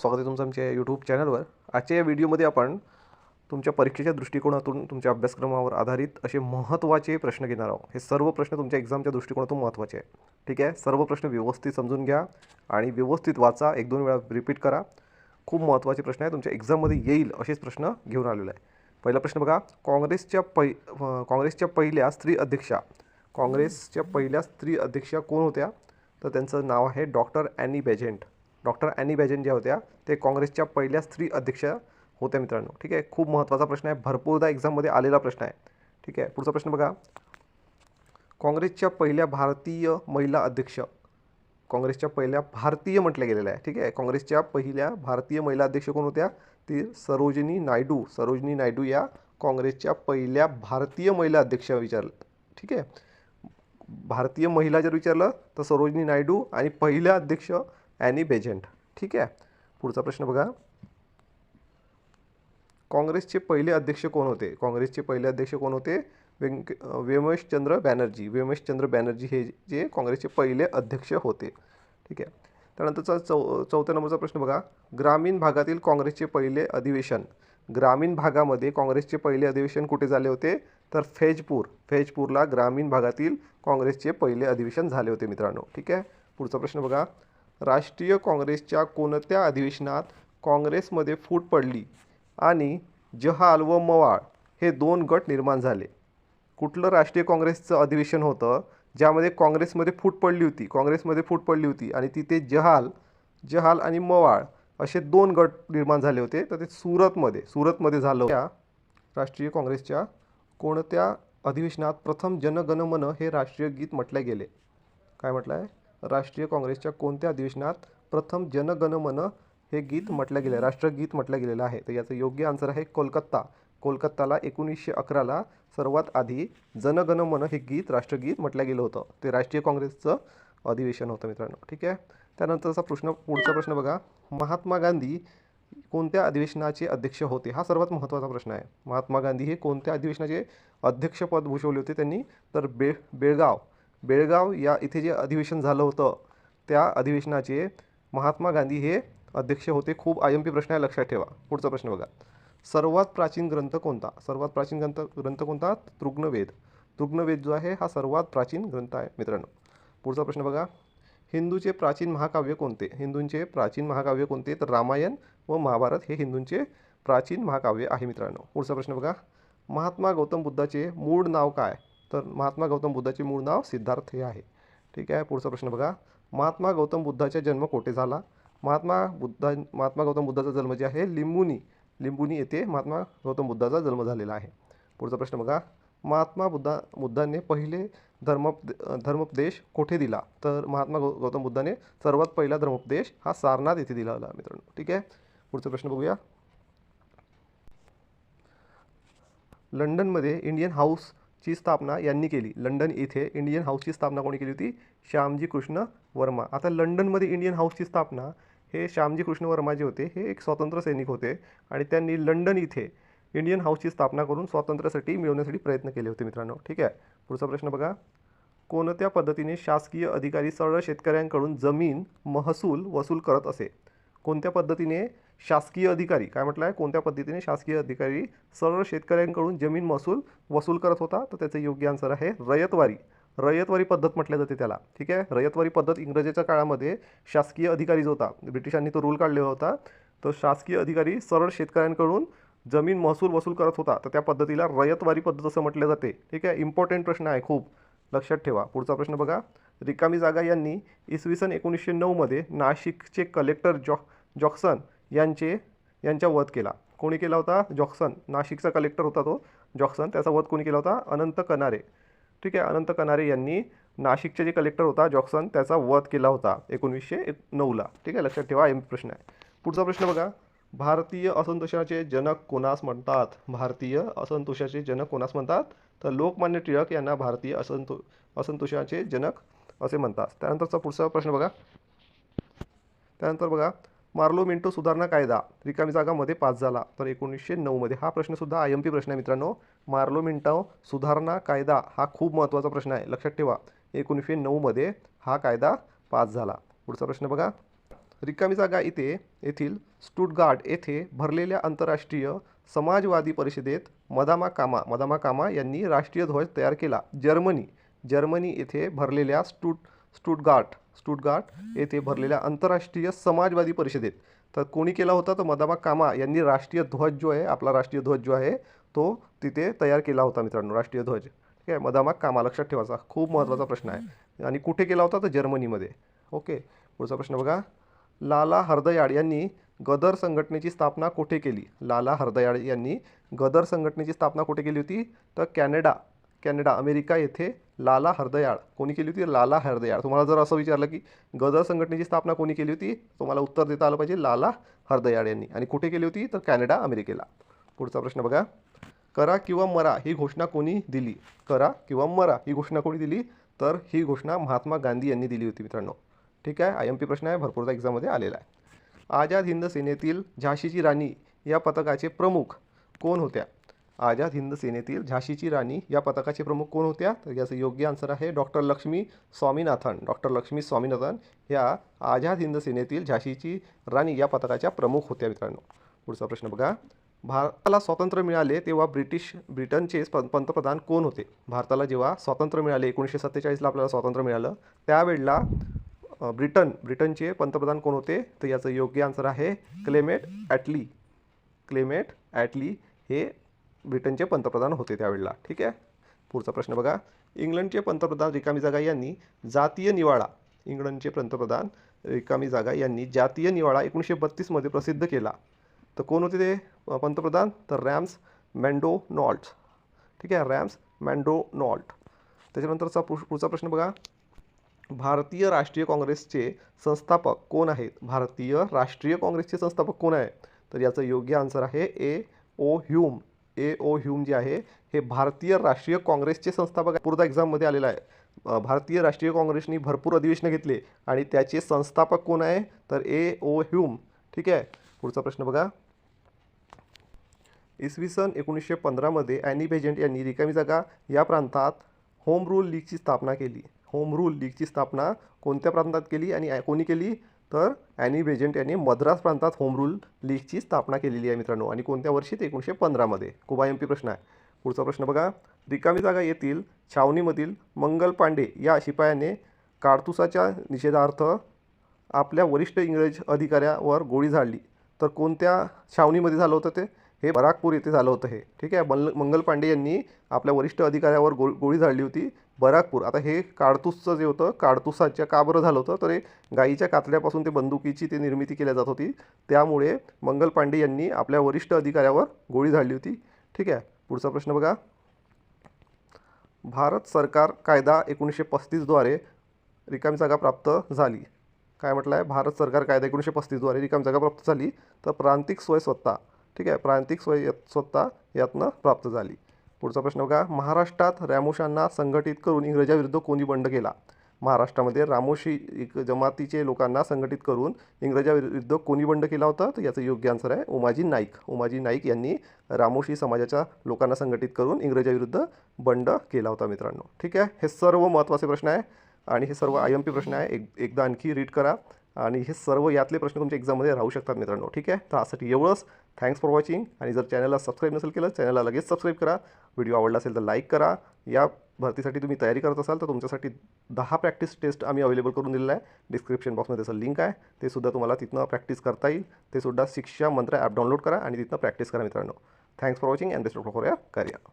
स्वागत आहे तुमचं आमच्या यूट्यूब चॅनलवर आजच्या या व्हिडिओमध्ये आपण तुमच्या परीक्षेच्या दृष्टिकोनातून तुमच्या अभ्यासक्रमावर आधारित असे महत्त्वाचे प्रश्न घेणार आहोत. हे सर्व प्रश्न तुमच्या एक्झामच्या दृष्टिकोनातून महत्त्वाचे आहे ठीक आहे? सर्व प्रश्न व्यवस्थित समजून घ्या आणि व्यवस्थित वाचा. एक दोन वेळा रिपीट करा. खूप महत्त्वाचे प्रश्न आहे तुमच्या एक्झाममध्ये येईल असेच प्रश्न घेऊन आलेले आहे. पहिला प्रश्न बघा. काँग्रेसच्या पै काँग्रेसच्या पहिल्या स्त्री अध्यक्षा. काँग्रेसच्या पहिल्या स्त्री अध्यक्षा कोण होत्या? तर त्यांचं नाव आहे doctor Annie Besant. Doctor Annie Besant ज्या होत्या ते काँग्रेसच्या पहिल्या स्त्री अध्यक्ष होत्या मित्रांनो. ठीक आहे? खूप महत्त्वाचा प्रश्न आहे. भरपूरदा एक्झाममध्ये आलेला प्रश्न आहे. ठीक आहे? पुढचा प्रश्न बघा. काँग्रेसच्या पहिल्या भारतीय महिला अध्यक्ष काँग्रेसच्या पहिल्या भारतीय म्हटलं गेलेलं आहे. ठीक आहे? काँग्रेसच्या पहिल्या भारतीय महिला अध्यक्ष कोण होत्या? ती सरोजिनी नायडू. सरोजिनी नायडू या काँग्रेसच्या पहिल्या भारतीय महिला अध्यक्ष विचारलं. ठीक आहे? भारतीय महिला जर विचारलं तर सरोजिनी नायडू आणि पहिल्या अध्यक्ष ॲनी बेजेंट. ठीक आहे? पुढचा प्रश्न बघा. काँग्रेसचे पहिले अध्यक्ष कोण होते? काँग्रेसचे पहिले अध्यक्ष कोण होते? व्यंक व्यमेशचंद्र बॅनर्जी. व्यमेशचंद्र बॅनर्जी हे जे काँग्रेसचे पहिले अध्यक्ष होते. ठीक आहे? त्यानंतरचा चौ चौथ्या नंबरचा प्रश्न बघा. ग्रामीण भागातील काँग्रेसचे पहिले अधिवेशन. ग्रामीण भागामध्ये काँग्रेसचे पहिले अधिवेशन कुठे झाले होते? तर फैजपूर. फैजपूरला ग्रामीण भागातील काँग्रेसचे पहिले अधिवेशन झाले होते मित्रांनो. ठीक आहे? पुढचा प्रश्न बघा. राष्ट्रीय काँग्रेसच्या कोणत्या अधिवेशनात काँग्रेसमध्ये फूट पडली आणि जहाल व मवाळ हे दोन गट निर्माण झाले? कुठलं राष्ट्रीय काँग्रेसचं अधिवेशन होतं ज्यामध्ये काँग्रेसमध्ये फूट पडली होती काँग्रेसमध्ये फूट पडली होती आणि तिथे जहाल जहाल आणि मवाळ असे दोन गट निर्माण झाले होते. तर ते सुरतमध्ये सुरतमध्ये झालं त्या राष्ट्रीय काँग्रेसच्या कोणत्या अधिवेशनात प्रथम जनगणमन हे राष्ट्रीय गीत म्हटले गेले? काय म्हटलं आहे राष्ट्रीय काँग्रेसच्या कोणत्या अधिवेशनात प्रथम जनगणमन हे गीत म्हटलं गेलं राष्ट्रगीत म्हटलं गेलेलं आहे? तर याचं योग्य आन्सर आहे कोलकाता. कोलकाताला एकोणीसशे अकराला सर्वात आधी जनगणमन हे गीत राष्ट्रगीत म्हटलं गेलं होतं. ते राष्ट्रीय काँग्रेसचं अधिवेशन होतं मित्रांनो. ठीक आहे? त्यानंतरचा प्रश्न पुढचा प्रश्न बघा. महात्मा गांधी कोणत्या अधिवेशनाचे अध्यक्ष होते? हा सर्वात महत्त्वाचा प्रश्न आहे. महात्मा गांधी हे कोणत्या अधिवेशनाचे अध्यक्षपद भूषवले होते त्यांनी? तर बे बेळगाव. बेळगाव या इथे जे अधिवेशन झालं होतं त्या अधिवेशनाचे महात्मा गांधी हे अध्यक्ष होते. खूप आय एम पी प्रश्न आहे लक्षात ठेवा. पुढचा प्रश्न बघा. सर्वात प्राचीन ग्रंथ कोणता? सर्वात प्राचीन ग्रंथ ग्रंथ कोणता? तृग्णवेद. तृग्णवेद जो आहे हा सर्वात प्राचीन ग्रंथ आहे मित्रांनो. पुढचा प्रश्न बघा. हिंदूचे प्राचीन महाकाव्य कोणते? हिंदूंचे प्राचीन महाकाव्य कोणते? तर रामायण व महाभारत हे हिंदूंचे प्राचीन महाकाव्य आहे मित्रांनो. पुढचा प्रश्न बघा. महात्मा गौतम बुद्धाचे मूळ नाव काय? तर महात्मा गौतम बुद्धाचे मूळ नाव सिद्धार्थ हे आहे. ठीक आहे पुढचा प्रश्न बघा. महात्मा गौतम बुद्धाचा जन्म कोठे झाला? महात्मा बुद्धा महात्मा गौतम बुद्धाचा जन्म जे आहे लिंबुनी लिंबुनी येथे महात्मा गौतम बुद्धाचा जन्म झालेला आहे. पुढचा प्रश्न बघा. महात्मा बुद्धा बुद्धाने पहिले धर्म धर्मोपदेश कोठे दिला? तर महात्मा गौ गौतम बुद्धाने सर्वात पहिला धर्मोपदेश हा सारनाथ येथे दिला होता मित्रांनो. ठीक आहे पुढचा प्रश्न बघूया. लंडनमध्ये इंडियन हाऊस ची स्थापना यांनी केली. लंडन येथे इंडियन हाऊसची स्थापना कोणी केली होती? श्यामजी कृष्ण वर्मा. आता लंडनमध्ये इंडियन हाऊसची स्थापना हे श्यामजी कृष्ण वर्मा जे होते हे एक स्वतंत्र सैनिक होते आणि त्यांनी लंडन इथे इंडियन हाऊसची स्थापना करून स्वातंत्र्यासाठी मिळवण्यासाठी प्रयत्न केले होते मित्रांनो. ठीक आहे? पुढचा प्रश्न बघा. कोणत्या पद्धतीने शासकीय अधिकारी सरळ शेतकऱ्यांकडून जमीन महसूल वसूल करत असे? कोणत्या पद्धतीने? शासकीय अधिकारी काय म्हटलं आहे? कोणत्या पद्धतीने शासकीय अधिकारी सरळ शेतकऱ्यांकडून जमीन महसूल वसूल करत होता? तर त्याचं योग्य आन्सर आहे रयतवारी. रयतवारी पद्धत म्हटल्या जाते त्याला. ठीक आहे? रयतवारी पद्धत इंग्रजीच्या काळामध्ये शासकीय अधिकारी जो होता. ब्रिटिशांनी तो रूल काढलेला होता. तो शासकीय अधिकारी सरळ शेतकऱ्यांकडून जमीन महसूल वसूल करत होता. तर त्या पद्धतीला रयतवारी पद्धत असं म्हटलं जाते. ठीक आहे? इम्पॉर्टंट प्रश्न आहे खूप. लक्षात ठेवा. पुढचा प्रश्न बघा. रिकामी जागा यांनी इसवी सन एकोणीसशे नऊमध्ये नाशिकचे कलेक्टर जॉ जॉक्सन यांचे यांचा वध केला. कोणी केला होता? जॉक्सन. नाशिकचा कलेक्टर होता तो जॉक्सन. त्याचा वध कोणी केला होता? अनंत कनारे. ठीक आहे अनंत कनारे यांनी नाशिकचे जे कलेक्टर होता जॉक्सन त्याचा वध केला होता एकोणीसशे एक नऊला ठीक आहे लक्षात ठेवा एम प्रश्न आहे. पुढचा प्रश्न बघा. भारतीय असंतोषाचे जनक कोणास म्हणतात? भारतीय असंतोषाचे जनक कोणास म्हणतात? तर लोकमान्य टिळक यांना भारतीय असंतो असंतोषाचे जनक असे म्हणतात. त्यानंतरचा पुढचा प्रश्न बघा. त्यानंतर बघा. मार्लो मिंटो सुधारणा कायदा रिकामी जागामध्ये पास झाला. तर एकोणीसशे नऊमध्ये हा प्रश्नसुद्धा आय एम पी प्रश्न आहे मित्रांनो. मार्लो मिंटो सुधारणा कायदा हा खूप महत्त्वाचा प्रश्न आहे. लक्षात ठेवा एकोणीसशे नऊमध्ये हा कायदा पास झाला. पुढचा प्रश्न बघा. रिकामी जागा इथे येथील स्टुटगार्ड येथे भरलेल्या आंतरराष्ट्रीय समाजवादी परिषदेत मदामा कामा मदामा कामा यांनी राष्ट्रीय ध्वज तयार केला. जर्मनी जर्मनी येथे भरलेल्या स्टुट स्टुटगार्ट स्टुटगार्ट येथे भरलेल्या आंतरराष्ट्रीय समाजवादी परिषदेत. तर कोणी केला होता? तर मदामा कामा यांनी राष्ट्रीय ध्वज जो आहे आपला राष्ट्रीय ध्वज जो आहे तो तिथे तयार केला होता मित्रांनो राष्ट्रीय ध्वज. ठीक आहे मदामा कामा लक्षात ठेवायचा. खूप महत्त्वाचा प्रश्न आहे. आणि कुठे केला होता? तर जर्मनीमध्ये. ओके पुढचा प्रश्न बघा. लाला हरदयाळ यांनी गदर संघटनेची स्थापना कुठे केली? लाला हरदयाळ यांनी गदर संघटनेची स्थापना कुठे केली होती? तर कॅनडा. कॅनडा अमेरिका येथे लाला हरदयाळ. कोणी केली होती? लाला हरदयाळ. तुम्हाला जर असं विचारलं की गदर संघटनेची स्थापना कोणी केली होती? तुम्हाला उत्तर देता आलं पाहिजे लाला हरदयाळ यांनी. आणि कुठे केली होती? तर कॅनडा अमेरिकेला. पुढचा प्रश्न बघा. करा किंवा मरा ही घोषणा कोणी दिली? करा किंवा मरा ही घोषणा कोणी दिली? तर ही घोषणा महात्मा गांधी यांनी दिली होती मित्रांनो. ठीक आहे? आय एम पी प्रश्न आहे. भरपूरदा एक्झाममध्ये आलेला आहे. आझाद हिंद सेनेतील झाशीची राणी या पथकाचे प्रमुख कोण होत्या? आझाद हिंद सेनेतील झाशीची राणी या पथकाचे प्रमुख कोण होत्या? तर याचं योग्य आन्सर आहे डॉक्टर लक्ष्मी स्वामीनाथन. डॉक्टर लक्ष्मी स्वामीनाथन ह्या आझाद हिंद सेनेतील झाशीची राणी या पथकाच्या प्रमुख होत्या मित्रांनो. पुढचा प्रश्न बघा. भारताला स्वातंत्र्य मिळाले तेव्हा ब्रिटिश ब्रिटनचे प पंतप्रधान कोण होते? भारताला जेव्हा स्वातंत्र्य मिळाले एकोणीसशे सत्तेचाळीसला आपल्याला स्वातंत्र्य मिळालं त्यावेळेला ब्रिटन ब्रिटनचे पंतप्रधान कोण होते? तर याचं योग्य आन्सर आहे क्लेमेट ॲटली. क्लेमेट ॲटली हे ब्रिटनचे पंतप्रधान होते त्यावेळेला. ठीक आहे? पुढचा प्रश्न बघा. इंग्लंडचे पंतप्रधान रिकामी जागा यांनी जातीय निवाडा इंग्लंडचे पंतप्रधान रिकामी जागा यांनी जातीय निवाडा एकोणीसशे बत्तीसमध्ये प्रसिद्ध केला. तर कोण होते ते? पंतप्रधान? तर रॅम्स मँडो नॉल्ट ठीक आहे? रॅम्स मँडो नॉल्ट त्याच्यानंतरचा पुढ- पुढचा प्रश्न बघा. भारतीय राष्ट्रीय काँग्रेसचे संस्थापक कोण आहेत? भारतीय राष्ट्रीय काँग्रेसचे संस्थापक कोण आहे? तर याचं योग्य आन्सर आहे ए. ओ. ह्यूम. ए ओ ह्यूम जे आहे हे भारतीय राष्ट्रीय काँग्रेसचे संस्थापक पूर्ण पूर्दा एक्झाममध्ये आलेला आहे. भारतीय राष्ट्रीय काँग्रेसनी भरपूर अधिवेशनं घेतले आणि त्याचे संस्थापक कोण आहे? तर ए ओ ह्यूम ठीक आहे? पुढचा प्रश्न बघा. इसवी सन एकोणीसशे पंधरामध्ये ॲनी बेजंट यांनी रिकामी जागा या प्रांतात होम रूल लीगची स्थापना केली. होम रूल लीगची स्थापना कोणत्या प्रांतात केली आणि कोणी केली? तर ॲनी बेजंट यांनी मद्रास प्रांतात होम रूल लीगची स्थापना केलेली आहे मित्रांनो. आणि कोणत्या वर्षी? ते एकोणीसशे पंधरामध्ये खूप आय एम पी प्रश्न आहे. पुढचा प्रश्न बघा. रिकामी जागा येथील छावणीमधील मंगल पांडे या शिपायाने काडतुसाच्या निषेधार्थ आपल्या वरिष्ठ इंग्रज अधिकाऱ्यावर गोळी झाडली. तर कोणत्या छावणीमध्ये झालं होतं ते? हे बराकपूर येथे झालं होतं हे. ठीक आहे? मल मंगल पांडे यांनी आपल्या वरिष्ठ अधिकाऱ्यावर गो गोळी झाडली होती. बराकपूर. आता हे काडतूसचं जे होतं काडतुसाच्या का बरं झालं होतं? तर हे गाईच्या कातड्यापासून ते बंदुकीची ते निर्मिती केल्या जात होती. त्यामुळे मंगल पांडे यांनी आपल्या वरिष्ठ अधिकाऱ्यावर गोळी झाडली होती. ठीक आहे. पुढचा प्रश्न बघा. भारत सरकार कायदा एकोणीसशे पस्तीसद्वारे रिकामी जागा प्राप्त झाली. काय म्हटलं आहे भारत सरकार कायदा एकोणीसशे पस्तीसद्वारे रिकामी जागा प्राप्त झाली तर प्रांतिक सोय स्वतः ठीक आहे. प्रांतिक स्वय स्वत्ता स्वतः यातनं प्राप्त झाली. पुढचा प्रश्न बघा. महाराष्ट्रात रॅमोशांना संघटित करून इंग्रजाविरुद्ध कोणी बंड केला? महाराष्ट्रामध्ये रामोशी एक जमातीचे लोकांना संघटित करून इंग्रजाविरुद्ध कोणी बंड केला होता? तर याचं योग्य आन्सर आहे उमाजी नाईक. उमाजी नाईक यांनी रामोशी समाजाच्या लोकांना संघटित करून इंग्रजाविरुद्ध बंड केला होता मित्रांनो. ठीक आहे? हे सर्व महत्त्वाचे प्रश्न आहे आणि हे सर्व आय एम पी प्रश्न आहे. एक एकदा आणखी रीड करा आणि हे सर्व यातले प्रश्न तुमच्या एक्झाममध्ये राहू शकतात मित्रांनो. ठीक आहे? तर यासाठी एवढंच. थँक्स फॉर वॉचिंग आणि जर चॅनलला सबस्क्राईब नसेल केलं चॅनलला लगेच सबस्क्राईब करा. व्हिडिओ आवडला असेल तर लाईक करा. या भरतीसाठी तुम्ही तयारी करत असाल तर तुमच्यासाठी दहा प्रॅक्टिस टेस्ट आम्ही अवेलेबल करून दिलेला आहे. डिस्क्रिप्शन बॉक्समध्ये त्याचं लिंक आहे. ते सुद्धा तुम्हाला तिथनं प्रॅक्टिस करता येईल. ते सुद्धा शिक्षा मंत्र ॲप डाउनलोड करा आणि तिथनं प्रॅक्टिस करा मित्रांनो. Thanks for watching and best of for या करिअर